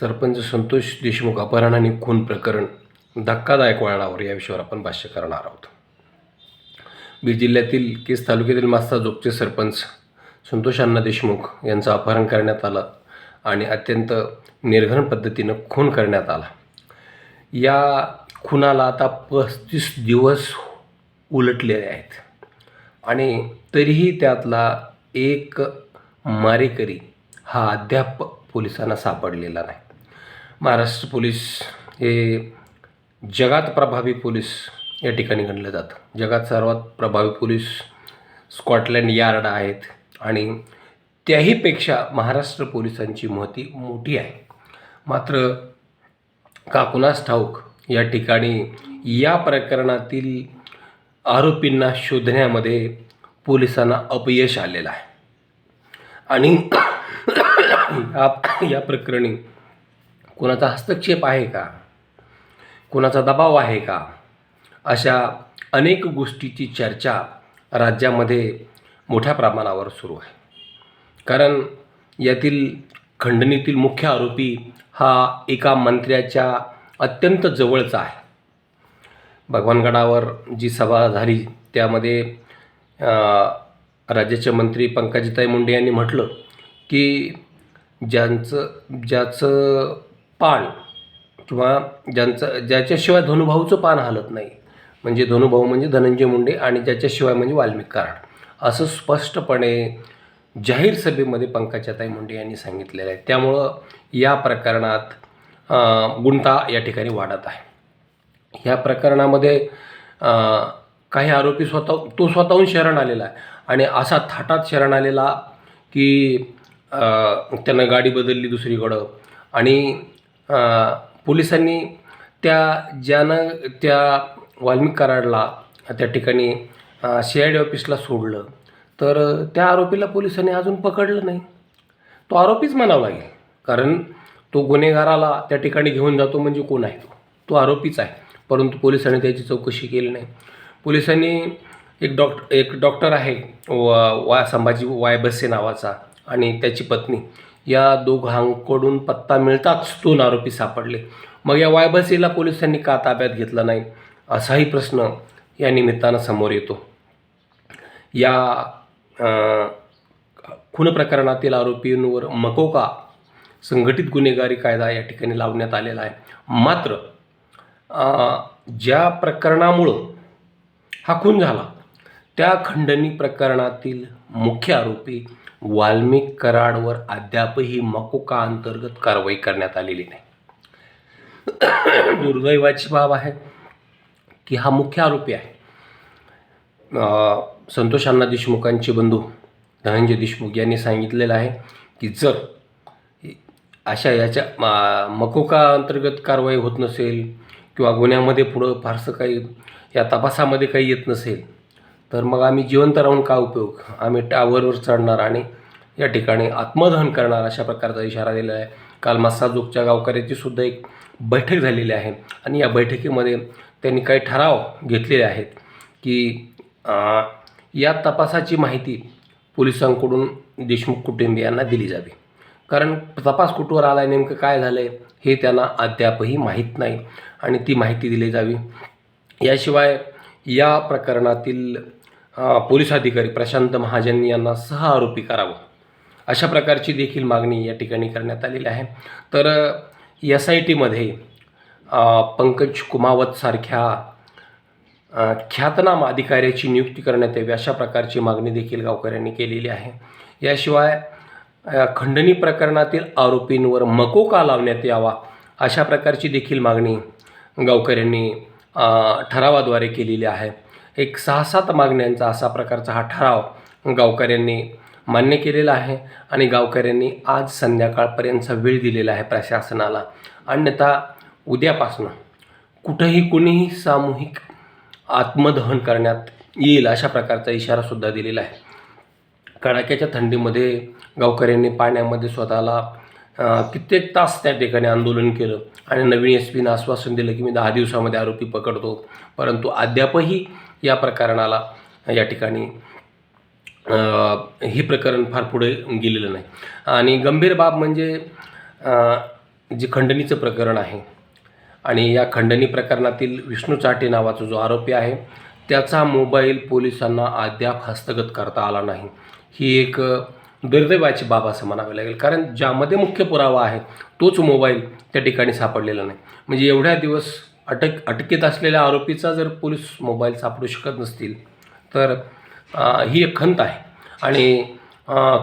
सरपंच संतोष देशमुख अपहरण आणि खून प्रकरण धक्कादायक वळणावर या विषयावर आपण भाष्य करणार आहोत. बीड जिल्ह्यातील केस तालुक्यातील मास्ता जोगचे सरपंच संतोष अण्णा देशमुख यांचं अपहरण करण्यात आलं आणि अत्यंत निर्घण पद्धतीनं खून करण्यात आला. या खुनाला आता पस्तीस दिवस उलटलेले आहेत आणि तरीही त्यातला एक मारेकरी हा अद्याप पोलिसांना सापडलेला नाही. महाराष्ट्र पोलीस हे जगात प्रभावी पोलीस या ठिकाणी गणलं जातं जगात सर्वात प्रभावी पोलीस स्कॉटलँड यार्ड आहेत आणि त्याहीपेक्षा महाराष्ट्र पोलिसांची महती मोठी आहे. मात्र का कुणास ठाऊक या ठिकाणी या प्रकरणातील आरोपींना शोधण्यामध्ये पोलिसांना अपयश आलेलं आहे. आणि या- या प्रकरणी कोणाचा हस्तक्षेप आहे का? कोणाचा दबाव आहे का? अशा अनेक गोष्टीची चर्चा राज्यामध्ये मोठ्या प्रमाणावर सुरू आहे. कारण यातील खंडणीतील मुख्य आरोपी हा एका मंत्र्याच्या अत्यंत जवळचा आहे. भगवानगडावर जी सभा झाली त्यामध्ये राज्याचे मंत्री पंकजताई मुंडे यांनी म्हटलं की ज्यांचं ज्याचं पान किंवा ज्यांचं ज्याच्याशिवाय धनुभाऊचं पान हालत नाही. म्हणजे धनुभाऊ म्हणजे धनंजय मुंडे आणि ज्याच्याशिवाय म्हणजे वाल्मिक कराड. असं स्पष्टपणे जाहीर सभेमध्ये पंकजाताई मुंडे यांनी सांगितलेलं आहे. त्यामुळं या प्रकरणात गुंता या ठिकाणी वाढत आहे. ह्या प्रकरणामध्ये काही आरोपी स्वतः तो स्वतःहून शरण आलेला आहे. आणि असा थाटात शरण आलेला की त्यांना गाडी बदलली दुसरीकडं. आणि पोलिसांनी त्या ज्यानं त्या वाल्मिक कराडला त्या ठिकाणी सी आय डी ऑफिसला सोडलं. तर त्या आरोपीला पोलिसांनी अजून पकडलं नाही. तो आरोपीच म्हणावा लागेल. कारण तो गुन्हेगाराला त्या ठिकाणी घेऊन जातो म्हणजे कोण आहे तो? तो आरोपीच आहे. परंतु पोलिसांनी त्याची चौकशी केली नाही. पोलिसांनी एक डॉक्ट एक डॉक्टर आहे व वा संभाजी वाय बस्से नावाचा आणि त्याची पत्नी. या दोघांकडून पत्ता मिळताच दोन आरोपी सापडले. मग या वायबसीला पोलिसांनी का ताब्यात घेतला नाही? असाही प्रश्न या निमित्तानं समोर येतो. या खून प्रकरणातील आरोपींवर मकोका संघटित गुन्हेगारी कायदा या ठिकाणी लावण्यात आलेला आहे. मात्र ज्या प्रकरणामुळं हा खून झाला त्या खंडणी प्रकरणातील मुख्य आरोपी वाल्मिक कराडवर अद्यापही मकोका अंतर्गत कारवाई करण्यात आलेली नाही. दुर्दैवाची बाब आहे की हा मुख्य आरोपी आहे. संतोषांना संतोष अण्णा देशमुखांचे बंधू धनंजय देशमुख यांनी सांगितलेलं आहे की जर अशा याच्या मा- मकोका अंतर्गत कारवाई होत नसेल किंवा गुन्ह्यामध्ये पुढं फारसं काही या तपासामध्ये काही येत नसेल तर मग आम्ही जिवंत राहून का उपयोग? आम्ही टावरवर चढणार आणि या ठिकाणी आत्मदहन करणार अशा प्रकारचा इशारा दिला आहे. काल मस्साजोगच्या गावकऱ्याची सुद्धा एक बैठक झालेली आहे आणि या बैठकीमध्ये त्यांनी काही ठराव घेतलेले आहेत की या तपासाची माहिती पोलिसांकडून देशमुख कुटुंबियांना दिली जावी. कारण तपास कुठवर आला आहे नेमकं काय झालं आहे हे त्यांना अद्यापही माहीत नाही आणि ती माहिती दिली जावी. याशिवाय या प्रकरणातील पोलीस अधिकारी प्रशांत महाजन यांना सह आरोपी करावं. अशा प्रकारची देखील मागणी या ठिकाणी करण्यात आलेली आहे. तर एस आय टीमध्ये पंकज कुमावतसारख्या ख्यातनाम अधिकाऱ्याची नियुक्ती करण्यात यावी अशा प्रकारची मागणी देखील गावकऱ्यांनी केलेली आहे. याशिवाय खंडणी प्रकरणातील आरोपींवर मकोका लावण्यात यावा अशा प्रकारची देखील मागणी गावकऱ्यांनी ठरावाद्वारे केलेली आहे. एक सहा सात मागण्यांचा असा प्रकारचा हा ठराव गावकऱ्यांनी मान्य केलेला आहे आणि गावकऱ्यांनी आज संध्याकाळपर्यंतचा वेळ दिलेला आहे प्रशासनाला. अन्यथा उद्यापासनं कुठंही कुणीही सामूहिक आत्मदहन करण्यात येईल अशा प्रकारचा इशारासुद्धा दिलेला आहे. कडाक्याच्या थंडीमध्ये गावकऱ्यांनी पाण्यामध्ये स्वतःला कित्येक तास त्या ठिकाणी आंदोलन केलं आणि नवीन एस पीनं आश्वासन दिलं की मी दहा दिवसामध्ये आरोपी पकडतो. परंतु अद्यापही या प्रकरणाला या ठिकाणी हे प्रकरण फार पुढे गेलेलं नाही. आणि गंभीर बाब म्हणजे जे खंडणीचं प्रकरण आहे आणि या खंडणी प्रकरणातील विष्णू चाटे नावाचा जो आरोपी आहे त्याचा मोबाईल पोलिसांना अद्याप हस्तगत करता आला नाही. ही एक दुर्दैवाची बाब असं म्हणावी लागेल. कारण ज्यामध्ये मुख्य पुरावा आहे तोच मोबाईल त्या ठिकाणी सापडलेला नाही. म्हणजे एवढ्या दिवस अटक अटकेत असलेल्या आरोपीचा जर पोलीस मोबाईल सापडू शकत नसतील तर आ, ही एक खंत आहे. आणि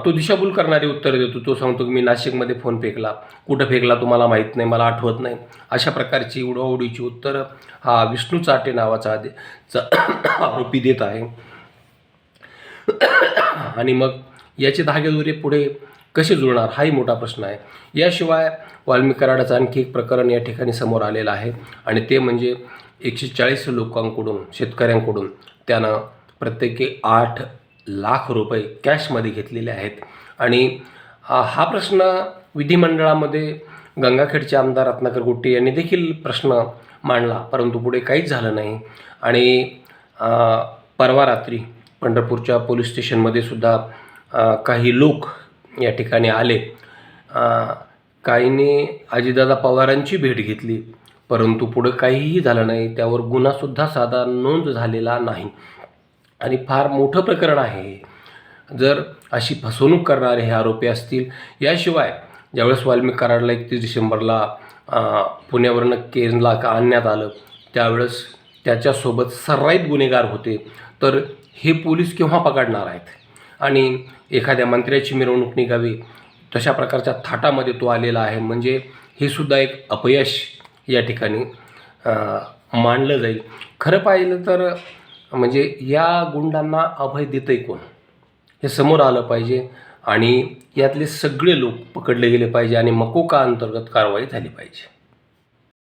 तो दिशाभूल करणारी उत्तरं देतो. तो सांगतो की मी नाशिकमध्ये फोन फेकला. कुठं फेकला तुम्हाला माहीत नाही मला आठवत नाही. अशा प्रकारची उडवाउडीची उत्तरं हा विष्णू चाटे नावाचा आदे चा आरोपी देत आहे. आणि मग याचे धागेदोरे पुढे कसे जुळणार? हाही मोठा प्रश्न आहे. याशिवाय वाल्मिकराडाचं आणखी एक प्रकरण या ठिकाणी समोर आलेलं आहे आणि ते म्हणजे एकशे चाळीस लोकांकडून शेतकऱ्यांकडून त्यानं प्रत्येकी आठ लाख रुपये कॅशमध्ये घेतलेले आहेत. आणि हा प्रश्न विधिमंडळामध्ये गंगाखेडचे आमदार रत्नाकर गुट्टे यांनी देखील प्रश्न मांडला परंतु पुढे काहीच झालं नाही. आणि परवा रात्री पंढरपूरच्या पोलीस स्टेशनमध्ये सुद्धा काही लोक या ठिकाणी आले. काहींनी अजितदादा पवारांची भेट घेतली परंतु पुढं काहीही झालं नाही त्यावर गुन्हासुद्धा साधा नोंद झालेला नाही. आणि फार मोठं प्रकरण आहे हे. जर अशी फसवणूक करणारे हे आरोपी असतील याशिवाय ज्यावेळेस वाल्मिक कराडला एकतीस डिसेंबरला पुण्यावरनं केरला का आणण्यात आलं त्यावेळेस त्याच्यासोबत सर्राईत गुन्हेगार होते तर हे पोलीस केव्हा पकडणार आहेत? आणि एखाद्या मंत्र्याची मिरवणूक निघावी तशा प्रकारच्या थाटामध्ये तो आलेला आहे. म्हणजे हे सुद्धा एक अपयश या ठिकाणी मांडलं मानलं जाईल. खरं पाहिलं तर म्हणजे या गुंडांना अभय देतंय कोण? हे समोर आलं पाहिजे आणि यातले सगळे लोक पकडले गेले पाहिजे आणि मकोका अंतर्गत कारवाई झाली पाहिजे.